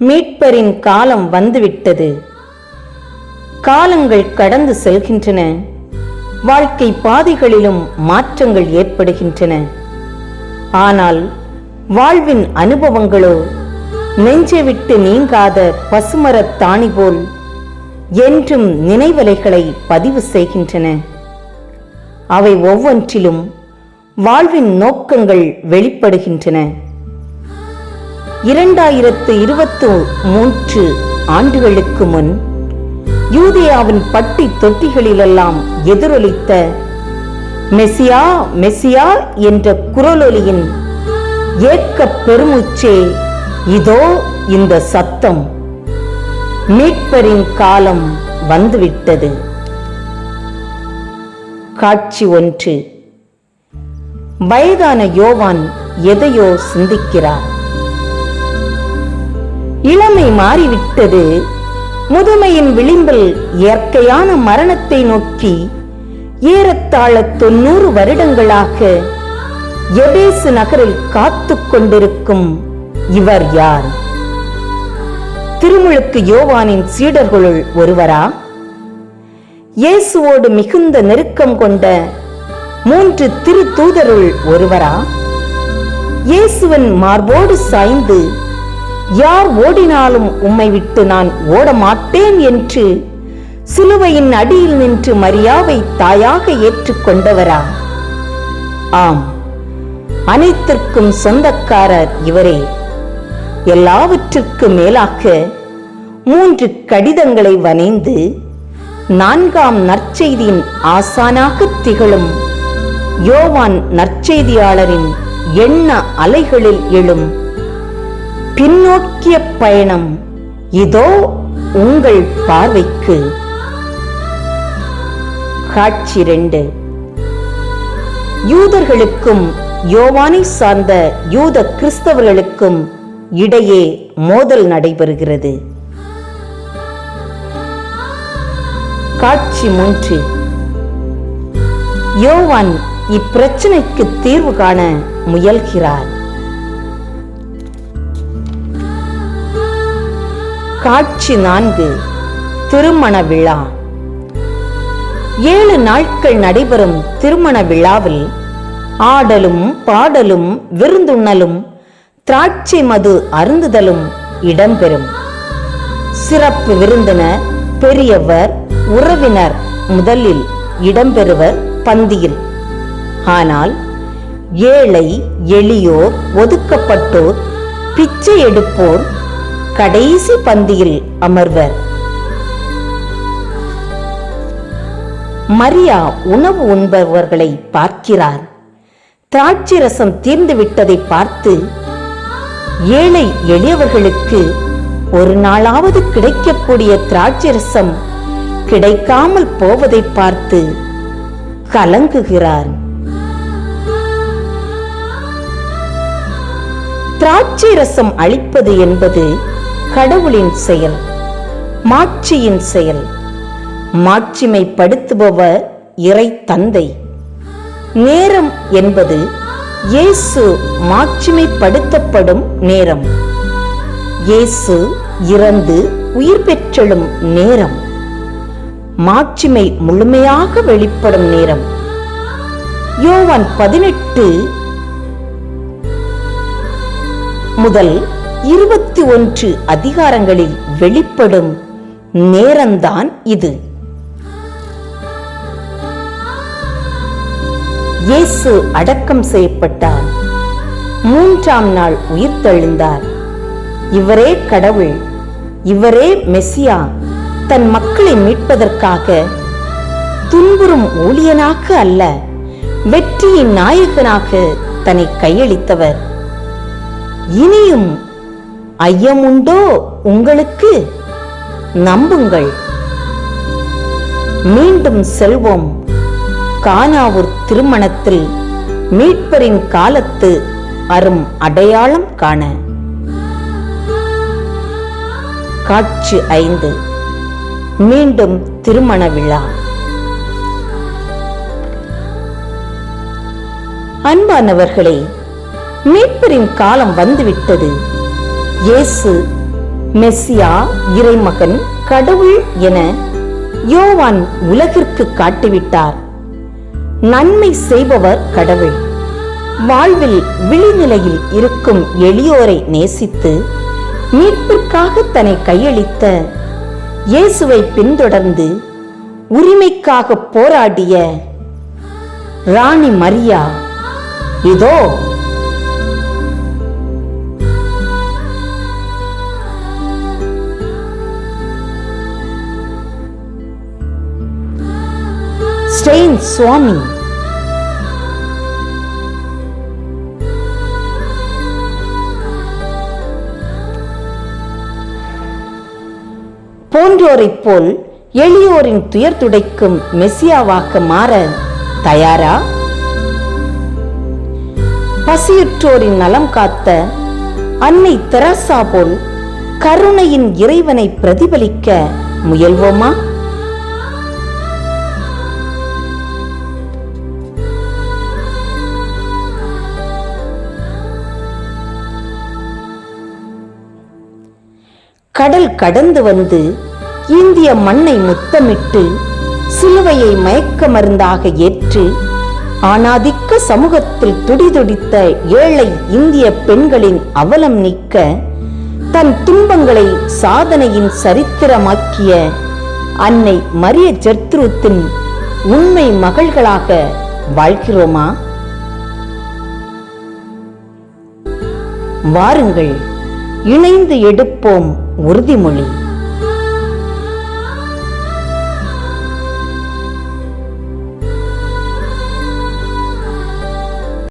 மீட்பரின் காலம் வந்துவிட்டது. காலங்கள் கடந்து செல்கின்றன. வாழ்க்கை பாதைகளிலும் மாற்றங்கள் ஏற்படுகின்றன. ஆனால் வாழ்வின் அனுபவங்களோ நெஞ்சை விட்டு நீங்காத பசுமரத் தாணி போல் என்றும் நினைவலைகளை பதிவு செய்கின்றன. அவை ஒவ்வொன்றிலும் வாழ்வின் நோக்கங்கள் வெளிப்படுகின்றன. இரண்டாயிரத்து இருபத்து மூன்று ஆண்டுகளுக்கு முன் யூதியாவின் பட்டி தொட்டிகளிலெல்லாம் எதிரொலித்த மெசியா மெசியா என்ற குரலொலியின் ஏக்க பெருமூச்சே இதோ இந்த சத்தம். மீட்பரின் காலம் வந்துவிட்டது. காட்சி ஒன்று. வயதான யோவான் எதையோ சிந்திக்கிறார் இளமை மாறிவிட்டது. முதுமையின் விளிம்பில் இயற்கையான மரணத்தை நோக்கி ஏறத்தாழ தொன்னூறு வருடங்களாக எபேசு நகரில் காத்துக் கொண்டிருக்கும் இவர் யார்? திருமுழுக்கு யோவானின் சீடர்களுள் ஒருவரா? இயேசுவோடு மிகுந்த நெருக்கம் கொண்ட மூன்று திரு தூதருள் ஒருவரா? இயேசுவின் மார்போடு சாய்ந்து யார் ஓடினாலும் உம்மை விட்டு நான் ஓட மாட்டேன் என்று சிலுவையின் அடியில் நின்று மரியாவை தாயாக ஏற்றுக்கொண்டவரா? ஆம் அனைத்திற்கும் சொந்தக்காரர் இவரே. எல்லாவற்றிற்கும் மேலாக மூன்று கடிதங்களை வனைந்து நான்காம் நற்செய்தியின் ஆசானாக திகழும் யோவான் நற்செய்தியாளரின் எண்ண அலைகளில் எழும் பின்னோக்கிய பயணம் இதோ உங்கள் பார்வைக்கு. காட்சி ரெண்டு. யூதர்களுக்கும் யோவானை சார்ந்த யூத கிறிஸ்தவர்களுக்கும் இடையே மோதல் நடைபெறுகிறது. காட்சி மூன்று. யோவான் இப்பிரச்சனைக்கு தீர்வு காண முயல்கிறார். காட்சி நான்கு திருமண விழா. ஏழு நாட்கள் நடைபெறும் திருமண விழாவில் ஆடலும் பாடலும் விருந்துண்ணலும் திராட்சை மது அருந்துதலும் இடம்பெறும். சிறப்பு விருந்தினர் பெரியவர் உறவினர் முதலில் இடம்பெறுவர் பந்தியில். ஆனால் ஏழை எளியோர் ஒதுக்கப்பட்டோர் பிச்சை எடுப்போர் கடைசி பந்தியில் அமர்வர். மரியா உணவு உண்பவர்களை பார்க்கிறார். திராட்சை ரசம் தீர்ந்து விட்டதை பார்த்து ஏழை எளியவர்களுக்கு ஒரு நாளாவது கிடைக்கக்கூடிய திராட்சை ரசம் கிடைக்காமல் போவதை பார்த்து கலங்குகிறார். திராட்சை ரசம் அளிப்பது என்பது கடவுளின் செயல் மாட்சியின் செயல் மாட்சிமைப்படுத்துபவர் இறை தந்தை நேரம் என்பது இயேசு மாட்சிமைப்படுத்தப்படும் நேரம். இயேசு இறந்து உயிர் பெற்றெழும் நேரம். மாட்சிமை முழுமையாக வெளிப்படும் நேரம். யோவான் பதினெட்டு முதல் இருபத்தி ஒன்று அதிகாரங்களில் வெளிப்படும் நேரம்தான் இது. இயேசு அடக்கம் செய்யப்பட்டார். மூன்றாம் நாள் உயிர் தெழுந்தார் இவரே கடவுள் இவரே மெசியா தன் மக்களை மீட்பதற்காக. துன்புறும் ஊழியனாக அல்ல வெற்றியின் நாயகனாக தன்னை கையளித்தவர். இனியும் ஐயமுண்டோ உங்களுக்கு? நம்புங்கள். மீண்டும் செல்வோம். கானாவூர் திருமணத்தில் மீட்பரின் காலத்து அரும் அடையாளம் காண. காட்சி ஐந்து. மீண்டும் திருமண விழா. அன்பானவர்களே மீட்பரின் காலம் வந்துவிட்டது. இயேசு மெஸ்ஸியா இறைமகன் கடவுள் என யோவான் உலகிற்கு காட்டிவிட்டார். நன்மை செய்பவர் கடவுள். வாழ்வில் விழிநிலையில் இருக்கும் எளியோரை நேசித்து மீட்பிற்காக தன்னை கையளித்த இயேசுவை பின்தொடர்ந்து உரிமைக்காக போராடிய ராணி மரியா இதோ ஸ்டெயின் சுவாமி போன்றோரைப் போல் எளியோரின் துயர் துடைக்கும் மெசியாவாக மாற தயாரா? பசியுற்றோரின் நலம் காத்த அன்னை தெரசா போல் கருணையின் இறைவனை பிரதிபலிக்க முயல்வோமா? கடல் கடந்து வந்து இந்திய மண்ணை முத்தமிட்டு சிலுவையை மயக்க மருந்தாக ஏற்று ஆணாதிக்க சமூகத்தில் துடிதுடித்த ஏழை இந்திய பெண்களின் அவலம் நீக்க தன் துன்பங்களை சாதனையின் சரித்திரமாக்கிய அன்னை மரிய ஜர்த்ருத்தின் உண்மை மகள்களாக வாழ்கிறோமா? வாருங்கள். இணைந்து எடுப்போம் உறுதிமொழி.